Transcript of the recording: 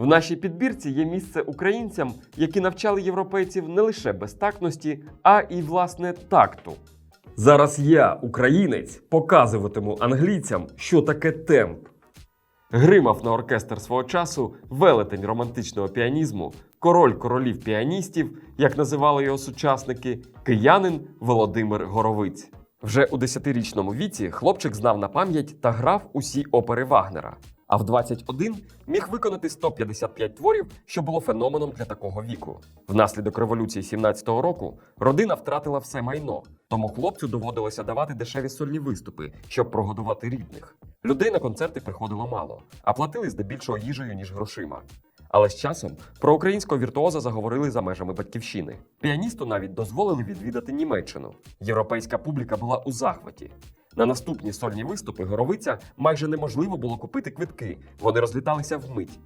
В нашій підбірці є місце українцям, які навчали європейців не лише безтактності, а і власне такту. Зараз я, українець, показуватиму англійцям, що таке темп. Гримав на оркестр свого часу велетень романтичного піанізму, король королів піаністів, як називали його сучасники, киянин Володимир Горовиць. Вже у 10-річному віці хлопчик знав на пам'ять та грав усі опери Вагнера. А в 21 міг виконати 155 творів, що було феноменом для такого віку. Внаслідок революції 17-го року родина втратила все майно, тому хлопцю доводилося давати дешеві сольні виступи, щоб прогодувати рідних. Людей на концерти приходило мало, а платили здебільшого їжею ніж грошима. Але з часом про українського віртуоза заговорили за межами батьківщини. Піаністу навіть дозволили відвідати Німеччину. Європейська публіка була у захваті. На наступні сольні виступи Горовиця майже неможливо було купити квитки. Вони розліталися вмить.